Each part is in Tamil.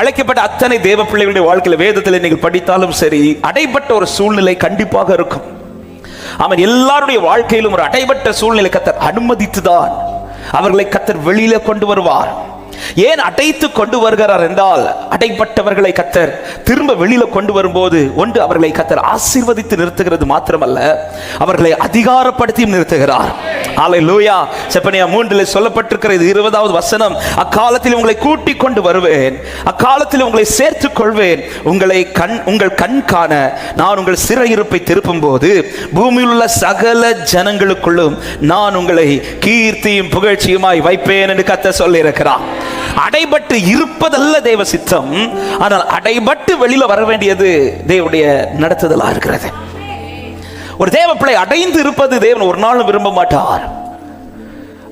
அழைக்கப்பட்ட அத்தனை தேவ பிள்ளைகளுடைய வாழ்க்கையில் வேதத்தில் நீங்கள் படித்தாலும் சரி அடைபட்ட ஒரு சூழ்நிலை கண்டிப்பாக இருக்கும். அவன் எல்லாருடைய வாழ்க்கையிலும் ஒரு அடைபட்ட சூழ்நிலை கத்தர் அனுமதித்துதான் அவர்களை கத்தர் வெளியில கொண்டு வருவார். ஏன் அடைத்து கொண்டு வருகிறார் என்றால் அடைப்பட்டவர்களை கத்தர் திரும்ப வெளியில கொண்டு வரும்போது ஒன்று அவர்களை கத்தர் ஆசீர்வதித்து நிறுத்துகிறது மாத்திரமல்ல அவர்களை அதிகாரப்படுத்தியும் நிறுத்துகிறார். ஆலை லூயா செப்பனியா மூன்றில் சொல்லப்பட்டிருக்கிற இது இருபதாவது வசனம். அக்காலத்தில் உங்களை கூட்டிக் கொண்டு வருவேன். அக்காலத்தில் உங்களை சேர்த்துக் கொள்வேன். உங்களை கண் உங்கள் கண் காண நான் உங்கள் சிறையிருப்பை திருப்பும் போது பூமியில் உள்ள சகல ஜனங்களுக்குள்ளும் நான் உங்களை கீர்த்தியும் புகழ்ச்சியுமாய் வைப்பேன் என்று கத்த சொல்லியிருக்கிறான் அடைபட்டு இருப்பதல்ல தேவ சித்தம் ஆனால் அடைபட்டு வெளியில வர வேண்டியது தேவனுடைய நடத்துதலா இருக்கிறது. ஒரு தேவ பிள்ளை அடைந்து இருப்பது தேவன் ஒரு நாளும் விரும்ப மாட்டார்.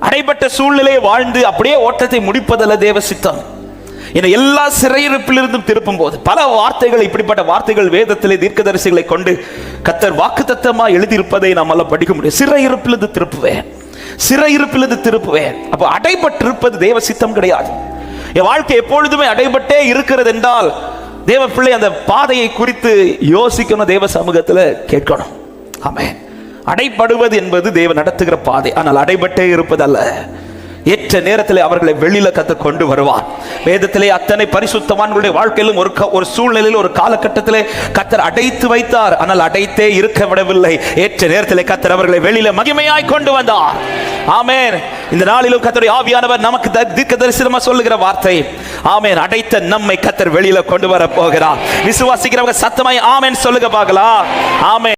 அடைபட்ட சூழ்நிலையை வாழ்ந்து அப்படியே ஓட்டத்தை முடிப்பதல்ல தேவ சித்தம். என எல்லா சிறையிருப்பிலிருந்தும் திருப்பும் போது பல வார்த்தைகள் இப்படிப்பட்ட வார்த்தைகள் வேதத்திலே தீர்க்கதரிசிகளை கொண்டு கத்தர் வாக்குத்தத்தமா எழுதியிருப்பதை நம்மளால் படிக்க முடியும். சிறையிருப்பிலிருந்து திருப்புவேன். சிறையிருப்பிலிருந்து திருப்புவேன். அப்போ அடைபட்டிருப்பது தேவ சித்தம் கிடையாது. என் வாழ்க்கை எப்பொழுதுமே அடைபட்டே இருக்கிறது என்றால் தேவ பிள்ளை அந்த பாதையை குறித்து யோசிக்கணும் தேவ சமூகத்தில் கேட்கணும். ஆமென். அடைப்படுவது என்பது தேவன் நடத்துகிற பாதை. ஆனால் அடைபட்டே இருப்பதல்ல. ஏற்ற நேரத்தில் அவர்களை வெளியில கத்த கொண்டு வருவார். வேதத்திலே அத்தனை பரிசுத்தவான்களுடைய வாழ்க்கையிலும் ஒரு ஒரு சூழ்நிலையில் ஒரு காலகட்டத்திலே கத்தர் அடைத்து வைத்தார். ஆனால் அடைத்தே இருக்க விடவில்லை. ஏற்ற நேரத்தில் கத்தர் அவர்களை வெளியில மகிமையாய் கொண்டு வந்தார். ஆமேன். இந்த நாளிலும் கத்தருடைய ஆவியானவர் நமக்கு தீர்க்க தரிசனமா சொல்லுகிற வார்த்தை. ஆமேன். அடைத்த நம்மை கத்தர் வெளியில கொண்டு வர போகிறார். விசுவாசிக்கிறவங்க சத்தமாய் ஆமேன் சொல்லுங்க பார்க்கலாம். ஆமேன்.